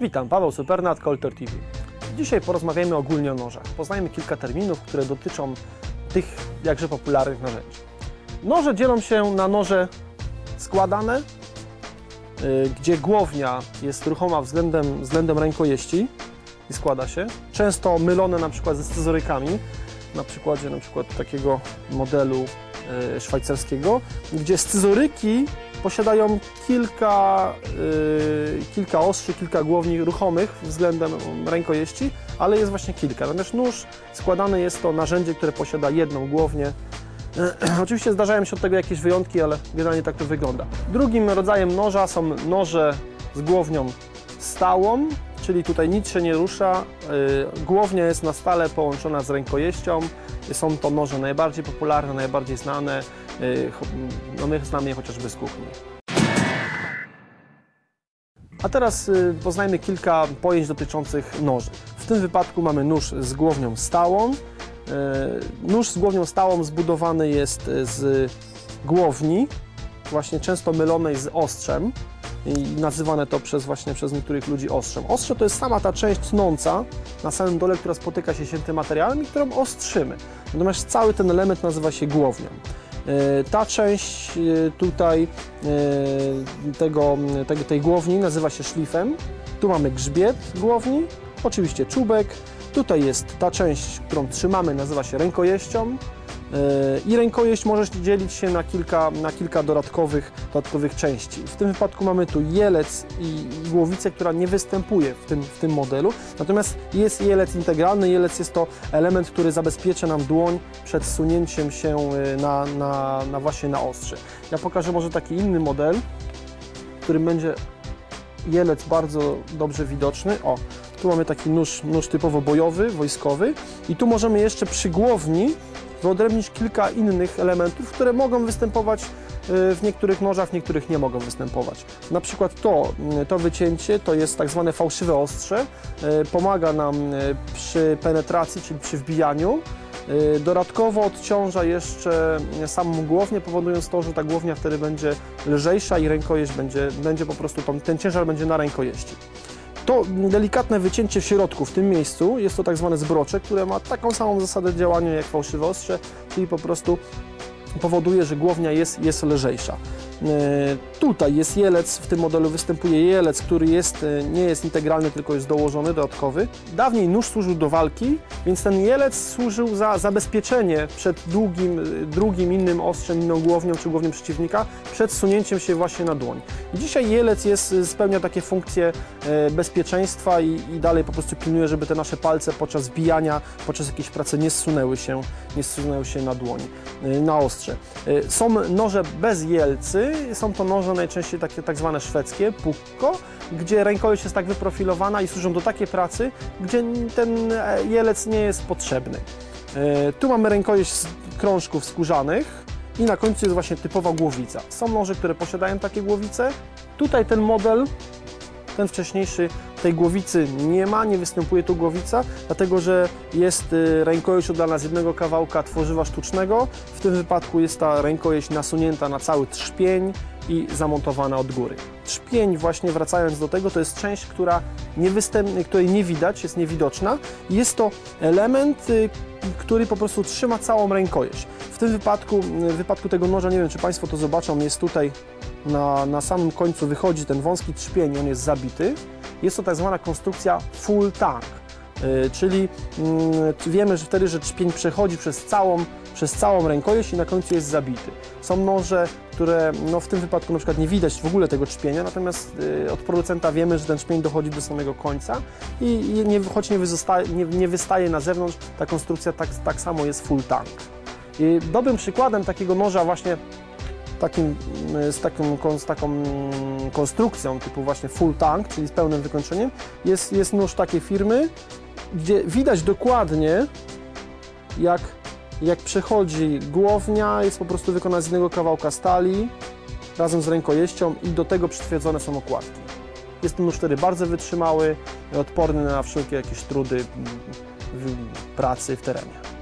Witam, Paweł Supernat, Colter TV. Dzisiaj porozmawiamy ogólnie o nożach. Poznajmy kilka terminów, które dotyczą tych jakże popularnych narzędzi. Noże dzielą się na noże składane, y, gdzie głownia jest ruchoma względem, względem rękojeści i składa się. Często mylone na przykład ze scyzorykami, na przykładzie na przykład takiego modelu y, szwajcarskiego, gdzie scyzoryki posiadają kilka, y, kilka ostrzy, kilka głowni ruchomych względem rękojeści, ale jest właśnie kilka. Natomiast nóż składany jest to narzędzie, które posiada jedną głownię. Oczywiście zdarzają się od tego jakieś wyjątki, ale generalnie tak to wygląda. Drugim rodzajem noża są noże z głownią stałą, czyli tutaj nic się nie rusza. Y, Głownia jest na stale połączona z rękojeścią. Są to noże najbardziej popularne, najbardziej znane. Y, No my znamy je chociażby z kuchni. A teraz y, poznajmy kilka pojęć dotyczących noży. W tym wypadku mamy nóż z głownią stałą. Nóż z głownią stałą zbudowany jest z głowni, właśnie często mylonej z ostrzem i nazywane to przez właśnie przez niektórych ludzi ostrzem. Ostrze to jest sama ta część tnąca na samym dole, która spotyka się się tym materiałem i którą ostrzymy. Natomiast cały ten element nazywa się głownią. E, Ta część e, tutaj e, tego, tego, tej głowni nazywa się szlifem. Tu mamy grzbiet głowni, oczywiście czubek. Tutaj jest ta część, którą trzymamy, nazywa się rękojeścią. E, I rękojeść może dzielić się na kilka, na kilka dodatkowych, dodatkowych części. W tym wypadku mamy tu jelec i i głowicę, która nie występuje w tym, w tym modelu. Natomiast jest jelec integralny. Jelec jest to element, który zabezpiecza nam dłoń przed sunięciem się e, na, na, na właśnie na ostrze. Ja pokażę może taki inny model, w którym będzie jelec bardzo dobrze widoczny. O, tu mamy taki nóż, nóż typowo bojowy, wojskowy i tu możemy jeszcze przy głowni wyodrębnić kilka innych elementów, które mogą występować y, w niektórych nożach, w niektórych nie mogą występować. Na przykład to, y, to wycięcie to jest tak zwane fałszywe ostrze, y, pomaga nam przy penetracji, czyli przy wbijaniu. Dodatkowo odciąża jeszcze samą głownię, powodując to, że ta głownia wtedy będzie lżejsza i rękojeść będzie, będzie po prostu, ten ciężar będzie na rękojeści. To delikatne wycięcie w środku, w tym miejscu, jest to tak zwane zbrocze, które ma taką samą zasadę działania jak fałszywe ostrze, czyli po prostu powoduje, że głownia jest, jest lżejsza. E, Tutaj jest jelec, w tym modelu występuje jelec, który jest, e, nie jest integralny, tylko jest dołożony, dodatkowy. Dawniej nóż służył do walki, więc ten jelec służył za zabezpieczenie przed długim, e, drugim innym ostrzem, inną głownią czy głownią przeciwnika, przed sunięciem się właśnie na dłoń. Dzisiaj jelec jest, spełnia takie funkcje bezpieczeństwa i, i dalej po prostu pilnuje, żeby te nasze palce podczas bijania, podczas jakiejś pracy nie zsunęły się, nie zsunęły się na dłoń, na ostrze. Są noże bez jelcy, są to noże najczęściej takie tak zwane szwedzkie, pukko, gdzie rękojeść jest tak wyprofilowana i służą do takiej pracy, gdzie ten e, jelec nie jest potrzebny. E, Tu mamy rękojeść z krążków skórzanych i na końcu jest właśnie typowa głowica. Są noże, które posiadają takie głowice. Tutaj ten model ten wcześniejszy tej głowicy nie ma, nie występuje tu głowica, dlatego że jest y, rękojeść oddana z jednego kawałka tworzywa sztucznego. W tym wypadku jest ta rękojeść nasunięta na cały trzpień i zamontowana od góry. Trzpień, właśnie wracając do tego, to jest część, która nie której nie widać, jest niewidoczna. Jest to element, y, który po prostu trzyma całą rękojeść. W tym wypadku, w wypadku tego noża, nie wiem czy Państwo to zobaczą, jest tutaj na, na samym końcu wychodzi ten wąski trzpień, on jest zabity. Jest to tak zwana konstrukcja full tank, y, czyli mm, wiemy, że wtedy, że trzpień przechodzi przez całą, przez całą rękojeść i na końcu jest zabity. Są noże, które no, w tym wypadku na przykład nie widać w ogóle tego trzpienia, natomiast y, od producenta wiemy, że ten trzpień dochodzi do samego końca i, nie, choć nie, nie, nie wystaje na zewnątrz, ta konstrukcja tak, tak samo jest full tank. I dobrym przykładem takiego noża właśnie takim, mm, z, taką, z taką mm, konstrukcją typu właśnie full tank, czyli z pełnym wykończeniem, jest, jest nóż takiej firmy, gdzie widać dokładnie jak, jak przechodzi głownia, jest po prostu wykonana z jednego kawałka stali razem z rękojeścią i do tego przytwierdzone są okładki. Jest to nóż wtedy bardzo wytrzymały, odporny na wszelkie jakieś trudy mm, pracy w terenie.